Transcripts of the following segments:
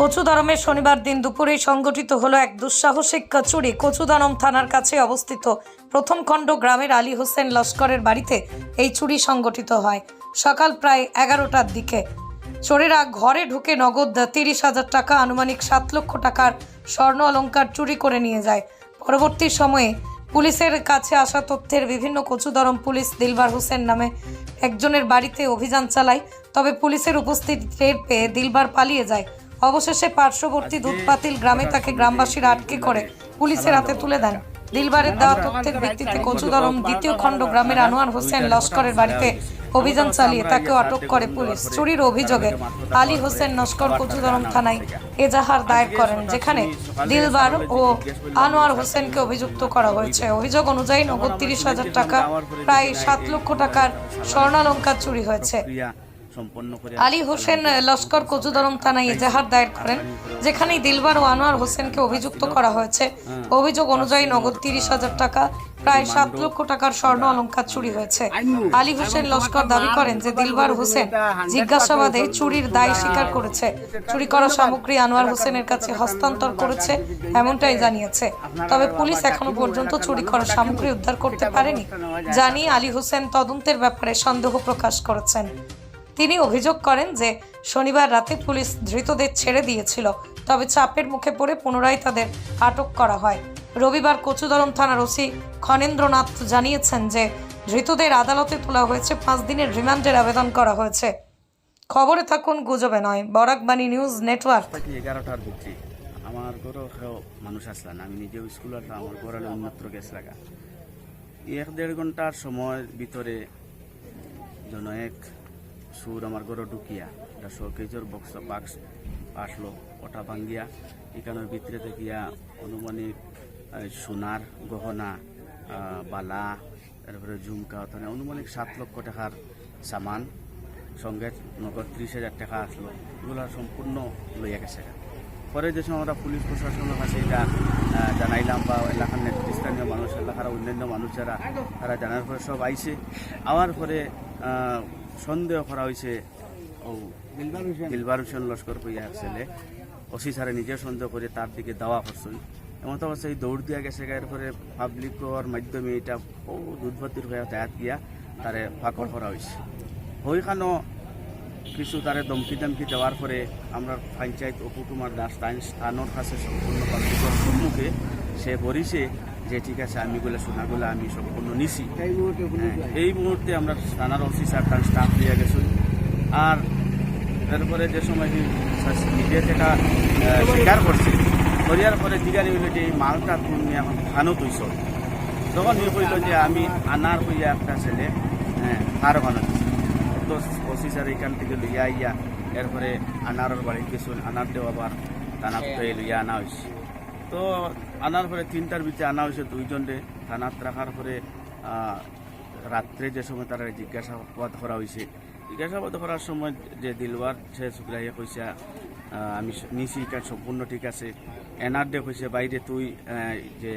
কচুদরমের শনিবার দিন দুপুরেই সংগঠিত হলো এক দুঃসাহসিক চুরি কচুদরম থানার কাছে অবস্থিত। প্রথম খণ্ড গ্রামের আলী হোসেন লস্করের বাড়িতে এই চুরি সংগঠিত হয়। সকাল প্রায় এগারোটার দিকে। চোরেরা ঘরে ঢুকে নগদ তিরিশ হাজার টাকা, আনুমানিক সাত লক্ষ টাকার স্বর্ণ অলঙ্কার চুরি করে নিয়ে যায়। পরবর্তী সময়ে পুলিশের কাছে আসা তথ্যের বিভিন্ন কচুদরম পুলিশ দিলবার হোসেন নামে একজনের বাড়িতে অভিযান চালায়, তবে পুলিশের উপস্থিতি টের পেয়ে দিলবার পালিয়ে যায়। অবশেষে পার্শ্ববর্তী দুধপাতিল গ্রামে তাকে গ্রামবাসীরা আটকে করে পুলিশের হাতে তুলে দেন। দিলবারের দেওয়া তথ্যের ভিত্তিতে কচুদরম দ্বিতীয় খণ্ড গ্রামের আনোয়ার হোসেন লস্করের বাড়িতে অভিযান চালিয়ে তাকেও আটক করে পুলিশ। চুরির অভিযোগে আলী হোসেন নস্কর কচুদরম থানায় এজাহার দায়ের করেন যেখানে দিলবার ও আনোয়ার হোসেনকে অভিযুক্ত করা হয়েছে। অভিযোগ অনুযায়ী নগদ তিরিশ হাজার টাকা প্রায় সাত লক্ষ টাকার স্বর্ণালঙ্কার চুরি হয়েছে। আলী হোসেন লস্কর কচুদরম থানায় এজাহার দায়ের করেন যেখানে দিলবার ও আনোয়ার হোসেনকে অভিযুক্ত করা হয়েছে। অভিযোগ অনুযায়ী নগদ তিরিশ হাজার টাকা প্রায় সাত লক্ষ টাকার স্বর্ণ অলংকার চুরি হয়েছে। আলী হোসেন লস্কর দাবি করেন যে দিলবার হোসেন জিজ্ঞাসাবাদে চুরির দায় স্বীকার করেছে। চুরি করা সামগ্রী আনোয়ার হোসেনের কাছে হস্তান্তর করেছে এমনটাই জানিয়েছে। তবে পুলিশ এখনও পর্যন্ত চুরি করা সামগ্রী উদ্ধার করতে পারেনি। জানিয়ে আলী হোসেন তদন্তের ব্যাপারে সন্দেহ প্রকাশ করেছেন। তিনি অভিযোগ করেন যে শনিবার রাতে পুলিশ ধৃতদের ছেড়ে দিয়েছিল, তবে চাপের মুখে পড়ে পুনরায় তাদের আটক করা হয়। রবিবার কচুদরম থানার ওসি খনেন্দ্রনাথ জানিয়েছেন যে ধৃতদের আদালতে তোলা হয়েছে পাঁচ দিনের রিমান্ডের আবেদন করা হয়েছে। খবরে থাকুন গুজবে নয়, বরাকবাণী নিউজ নেটওয়ার্ক। আমার কেউ মানুষ আসলা না, আমি নিজেও স্কুল আসলাম, আমার ঘরে অন্যত্র গেছ লাগা। এক দেড় ঘণ্টার সময় ভিতরে জনয়েক সুর আমার ঘরে ঢুকিয়া একটা শোকেজর বক্স বাক্স আসলো, ওটা ভাঙ্গিয়া এখানের ভিতরে দেখিয়া অনুমানিক সোনার গহনা বালা, তারপরে ঝুমকা ওখানে অনুমানিক সাত লক্ষ টাকার সামান, সঙ্গে নগদ ত্রিশ হাজার টাকা আসলো। এগুলো সম্পূর্ণ লইয়া গেছে। পরে যে সময় আমরা পুলিশ প্রশাসনের কাছে এটা জানাইলাম বা এলাকার নেতৃস্থানীয় মানুষ, এলাকার অন্যান্য মানুষ যারা, তারা জানার পরে সব আইছে। আওয়ার পরে সন্দেহ করা হয়েছে। ও দিলবার হোসেন। লস্কর কইয়া ছেলে। ওসি স্যারে নিজে সন্দেহ করে তার দিকে দাওয়া করছেন। এমন তো অবস্থায় দৌড় দিয়া গেছে এরপরে পাবলিকর মাধ্যমে এটা ও দুধবতির হয়ে দায়াত গিয়া তারে ফাঁকড় করা হয়েছে। ওইখানেও কিছু তারে দমকি দমকি দেওয়ার পরে আমরা পঞ্চায়েত অপু কুমার দাস স্থানের কাছে সম্পূর্ণ পাবলিকের সম্মুখে সে বলিছে যে ঠিক আছে আমি গুলো সোনাগুলো আমি সম্পূর্ণ নিছি। হ্যাঁ, এই মুহূর্তে আমরা থানার ওসি স্যার তার স্টাফ দিয়ে গেছি। আর তারপরে যে সময় নিজে যেটা স্বীকার করছে করিয়ার পরে জিগারি হইল যে এই মালটা তুমি এখন খানো তুইছ তখন হয়ে কইল যে আমি আনার হইয়া একটা ছেলে হ্যাঁ তার ওখানে তো ওসি স্যার এখান থেকে লইয়া আইয়া এরপরে আনারের বাড়ি গেছিল আনার দেওয়া আবার থানা থেকে লইয়া আনা হয়েছে তো আনার পরে তিনটার ভিতরে আনা হয়েছে দুইজনে থানাত রাখার পরে রাত্রে যে সময় তারা জিজ্ঞাসাবাদ করা হয়েছে জিজ্ঞাসাবাদ করার সময় যে দিলওয়ার সে শুক্রাইয়া কইসা আমি নিছি এটা সম্পূর্ণ ঠিক আছে। এনার দে কইছে বাইরে তুই যে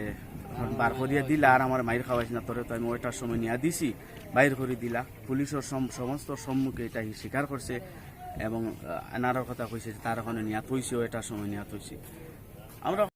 বার করিয়া দিলা আর আমার মাইর খাওয়াইছ না তোরে তো আমি ওইটার সময় নিয়ে দিছি বাইর করে দিলা। পুলিশের সম- সমস্ত সম্মুখে এটা স্বীকার করছে এবং আহ, এনারও কথা কইছে তার ওখানে নিয়া থইছি ওইটার সময় নিয়া থইছি। আমরা